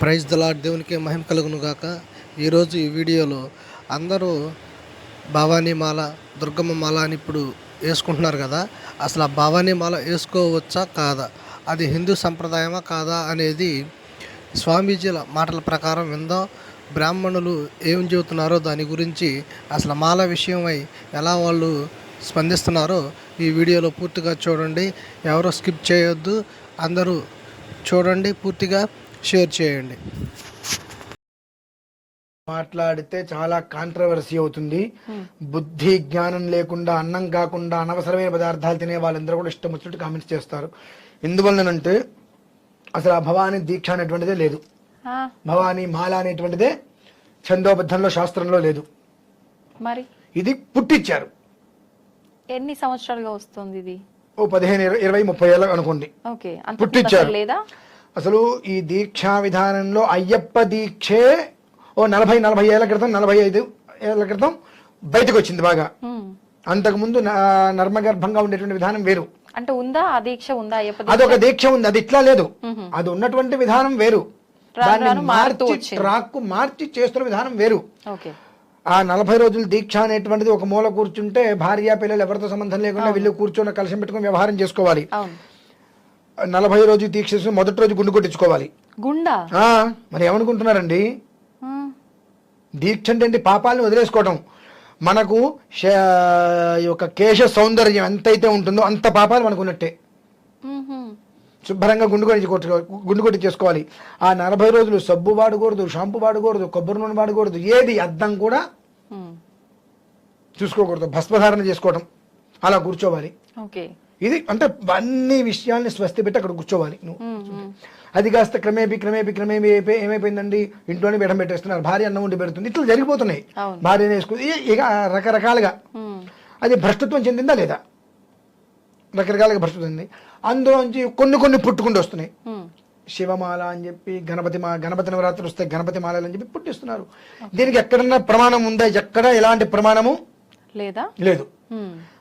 Praise the Lord దేవునికి మహిమ కలుగును గాక. ఈరోజు ఈ వీడియోలో అందరూ భవానీ మాల దుర్గమ్మ మాల అని ఇప్పుడు వేసుకుంటున్నారు కదా. అసలు ఆ భవానీ మాల వేసుకోవచ్చా కాదా? అది హిందూ సంప్రదాయమా కాదా అనేది స్వామీజీల మాటల ప్రకారం విందాం. బ్రాహ్మణులు ఏం చెబుతున్నారో దాని గురించి అసలు మాల విషయమై ఎలా వాళ్ళు స్పందిస్తున్నారో ఈ వీడియోలో పూర్తిగా చూడండి. ఎవరో స్కిప్ చేయొద్దు అందరూ చూడండి పూర్తిగా. షేర్ చేయండి. మాట్లాడితే చాలా కాంట్రవర్సీ అవుతుంది. బుద్ధి జ్ఞానం లేకుండా అన్నం కాకుండా అనవసరమైన పదార్థాలు తినే వాళ్ళందరూ కూడా ఇష్టం వచ్చినట్టు కామెంట్స్ చేస్తారు. ఎందువల్లనంటే అసలు ఆ భవానీ దీక్ష అనేటువంటిదే లేదు. భవానీ మాల అనేటువంటిదే ఛందోబద్ధంలో శాస్త్రంలో లేదు. మరి? ఇది పుట్టించారు ఎన్ని సంవత్సరాలుగా వస్తుంది ఇది? ఓ పదిహేను ఇరవై- ముప్పై ఏళ్ళ అనుకోండి. పుట్టించారు. లేదా? అసలు ఈ దీక్షా విధానంలో అయ్యప్ప దీక్షే ఓ నలభై నలభై ఏళ్ళ క్రితం నలభై ఐదు ఏళ్ళ క్రితం బయటకు వచ్చింది బాగా. అంతకుముందు నర్మగర్భంగా ఉండేటువంటి విధానం వేరు. అంటే ఉందా ఆ దీక్ష ఉందా? అదొక దీక్ష ఉంది అది ఇట్లా లేదు. అది ఉన్నటువంటి విధానం వేరు. దాన్ని మార్చి. ట్రాక్ మార్చి చేస్తున్న విధానం వేరు. ఆ నలభై రోజుల దీక్ష అనేటువంటిది ఒక మూల కూర్చుంటే భార్య పిల్లలు ఎవరితో సంబంధం లేకుండా వీళ్ళు కూర్చొని కలిసి పెట్టుకుని వ్యవహారం చేసుకోవాలి. నలభై రోజు దీక్ష మొదటి రోజు గుండు కొట్టించుకోవాలి. గుండా? మరి ఏమనుకుంటున్నారండి. దీక్ష అంటే? పాపాలను వదిలేసుకోవడం మనకు యొక్క కేశ సౌందర్యం ఎంతైతే ఉంటుందో అంత పాపాలు మనకు ఉన్నట్టే. శుభ్రంగా గుండు కొట్టి గుండు కొట్టి చేసుకోవాలి. ఆ నలభై రోజులు సబ్బు వాడకూడదు షాంపూ వాడకూడదు కొబ్బరి నూనె వాడకూడదు ఏది అద్దం కూడా. చూసుకోకూడదు. భస్మధారణ చేసుకోవడం అలా కూర్చోవాలి. ఓకే. ఇది అంటే అన్ని విషయాల్ని స్వస్తి పెట్టి అక్కడ కూర్చోవాలి నువ్వు. అది కాస్త క్రమేపీ క్రమేపీ క్రమేపీ అయిపోయి ఏమైపోయిందండి? ఇంట్లోనే బెడం పెట్టేస్తున్నారు. భార్య అన్నం ఉండి పెడుతుంది. ఇట్లా జరిగిపోతున్నాయి. భార్య వేసుకుని ఇక రకరకాలుగా. అది భ్రష్టత్వం చెందిందా లేదా? రకరకాలుగా భ్రష్టత్వం చెంది అందులోంచి కొన్ని కొన్ని పుట్టుకుంటూ వస్తున్నాయి. శివమాల అని చెప్పి గణపతి మా గణపతి నవరాత్రులు వస్తే గణపతి మాలలు అని చెప్పి పుట్టిస్తున్నారు. దీనికి ఎక్కడన్నా ప్రమాణం ఉందా? ఎక్కడ ఎలాంటి ప్రమాణము లేదా? లేదు.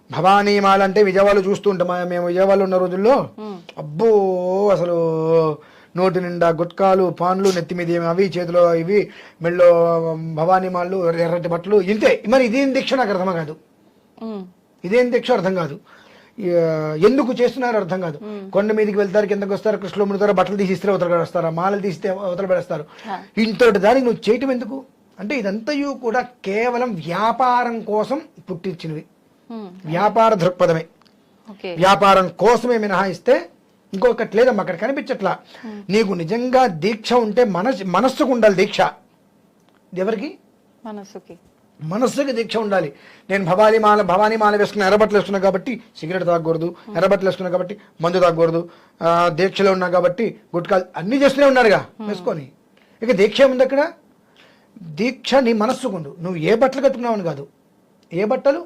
హ్మ్. భవానీ మాల అంటే విజయవాడలో చూస్తూ ఉంటాం. మేము విజయవాడలో ఉన్న రోజుల్లో. అబ్బో అసలు నోటి నిండా గుట్కాలు పాన్లు నెత్తి మీద అవి చేతిలో ఇవి మెళ్ళో భవానీ మాళ్ళు ఎర్రటి బట్టలు ఇంతే. మరి ఇదేం దీక్ష నాకు అర్థం కాదు. ఇదేం దీక్ష అర్థం కాదు. ఎందుకు చేస్తున్నారు అర్థం కాదు. కొండ మీదకి వెళ్తారు కిందకి వస్తారు కృష్ణలో మునుతారు బట్టలు తీసి ఇస్తే అవతల పడేస్తారు మాలలు తీస్తే అవతల పడేస్తారు ఇంతటి దానికి నువ్వు చేయటం ఎందుకు? అంటే ఇదంతయు కూడా కేవలం వ్యాపారం కోసం పుట్టించినవి. వ్యాపార దృక్పథమే. వ్యాపారం కోసమే మినహాయిస్తే ఇంకొకటి లేదమ్మా అక్కడ కనిపించట్లా. నీకు నిజంగా దీక్ష ఉంటే మనస్ మనస్సుకు ఉండాలి దీక్ష. ఎవరికి? మనసుకి మనస్సుకి దీక్ష ఉండాలి. నేను భవానీ మాల భవానీ మాల వేసుకున్న ఎర్రబట్టలు వేసుకున్నా కాబట్టి సిగరెట్ తాగకూడదు ఎర్రబట్టలు వేసుకున్నా కాబట్టి మందు తాగకూడదు దీక్షలో ఉన్నా కాబట్టి గుట్కాలు అన్నీ చేస్తూనే ఉన్నారుగా వేసుకొని. ఇక దీక్ష ఏముంది అక్కడ? దీక్ష నీ మనస్సుకుండు నువ్వు ఏ బట్టలు కట్టుకున్నావు అని కాదు. ఏ బట్టలు?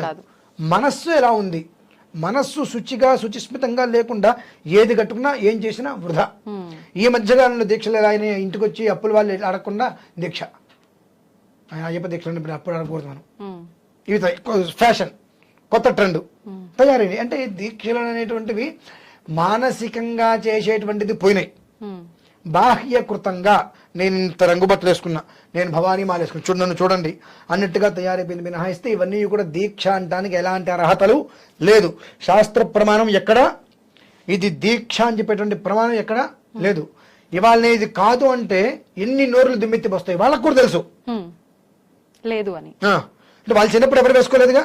కాదు. మనస్సు ఎలా ఉంది? మనస్సు శుచిగా శుచిస్మితంగా లేకుండా ఏది కట్టుకున్నా ఏం చేసినా వృధా. ఈ మధ్యకాలంలో దీక్షలు ఎలా అయినాయి? ఇంటికి వచ్చి అప్పుల వాళ్ళు అడగకుండా దీక్ష. ఆ, అయ్యప్ప దీక్ష ఉన్నప్పుడు అప్పుడు అడగకూడదు మనం. ఇవి ఫ్యాషన్. కొత్త ట్రెండ్. తయారైనవి. అంటే దీక్షలు అనేటువంటివి మానసికంగా చేసేటువంటిది పోయినాయి. బాహ్యకృతంగా నేను ఇంత రంగు బట్టలు వేసుకున్నా నేను భవానీ మాల వేసుకున్నా. చూడు నన్ను చూడండి. అన్నట్టుగా తయారైపోయింది మినహాయిస్తే ఇవన్నీ కూడా దీక్ష అంటానికి ఎలాంటి అర్హతలు లేదు. శాస్త్ర ప్రమాణం ఎక్కడ? ఇది దీక్ష అని చెప్పేటువంటి ప్రమాణం ఎక్కడ? లేదు. ఇవాళ ఇది కాదు అంటే ఎన్ని నోరులు దిమ్మెత్తి వస్తాయి వాళ్ళకు కూడా తెలుసు. లేదు అని. అంటే వాళ్ళు చిన్నప్పుడు ఎవరు వేసుకోలేదుగా.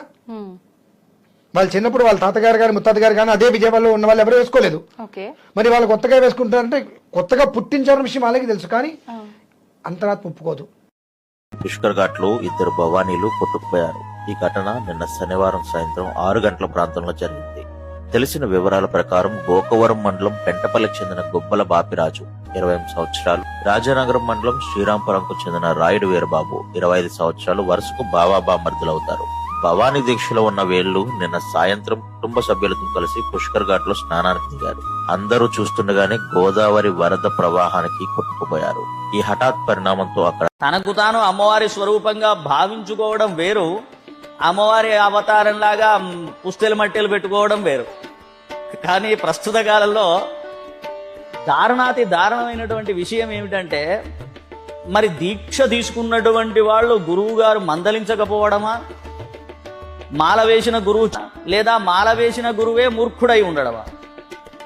వాళ్ళు చిన్నప్పుడు వాళ్ళ తాతగారు కానీ ముత్తాత గారు కానీ అదే విజయవాడలో ఉన్న వాళ్ళు ఎవరు వేసుకోలేదు. ఓకే. మరి వాళ్ళు కొత్తగా వేసుకుంటారంటే కొత్తగా పుట్టించారన్న విషయం వాళ్ళకి తెలుసు కానీ ఆ. అంతరాత్మ ఒప్పుకోదు. పుష్కర్ ఘాట్లో ఇద్దరు భవానీలు కొట్టుకుపోయారు. ఈ ఘటన నిన్న శనివారం సాయంత్రం ఆరు గంటల ప్రాంతంలో జరిగింది. తెలిసిన వివరాల ప్రకారం గోకవరం మండలం పెంటపల్లికి చెందిన గొబ్బల బాపిరాజు ఇరవై ఎనిమిది సంవత్సరాలు రాజానగరం మండలం శ్రీరాంపురంకు చెందిన రాయుడు వీరబాబు ఇరవై ఐదు సంవత్సరాలు వరుసకు బావాబా మర్దులవుతారు. భవానీ దీక్షలో ఉన్న వేళ్ళు నిన్న సాయంత్రం కుటుంబ సభ్యులతో కలిసి పుష్కర్ ఘాట్లో స్నానానికి దిగారు. అందరూ చూస్తుండగానే గోదావరి వరద ప్రవాహానికి కొట్టుకుపోయారు. ఈ హఠాత్ పరిణామంతో అక్కడ తనకు తాను అమ్మవారి స్వరూపంగా భావించుకోవడం వేరు. అమ్మవారి అవతారంలాగా లాగా పుస్తెల మట్టెలు పెట్టుకోవడం వేరు. కానీ ప్రస్తుత కాలంలో దారుణాతి దారుణమైనటువంటి విషయం ఏమిటంటే మరి దీక్ష తీసుకున్నటువంటి వాళ్ళు గురువు గారు మందలించకపోవడమా? మాల వేసిన గురువు లేదా మాల వేసిన గురువే మూర్ఖుడై ఉండడమా?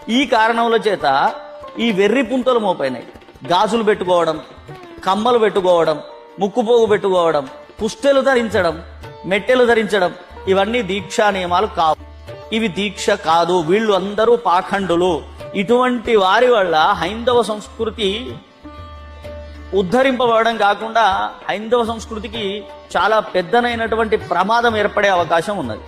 ఈ కారణముల చేత ఈ వెర్రి పుంతలు మోపైనాయి. గాజులు పెట్టుకోవడం కమ్మలు పెట్టుకోవడం ముక్కుపోగు పెట్టుకోవడం పుస్తెలు ధరించడం మెట్టెలు ధరించడం ఇవన్నీ దీక్షా నియమాలు కావు. ఇవి దీక్ష కాదు. వీళ్ళు అందరూ పాఖండులు. ఇటువంటి వారి వల్ల హైందవ సంస్కృతి ఉద్ధరింపబడడం కాకుండా హైందవ సంస్కృతికి చాలా పెద్దనైనటువంటి ప్రమాదం ఏర్పడే అవకాశం ఉన్నది.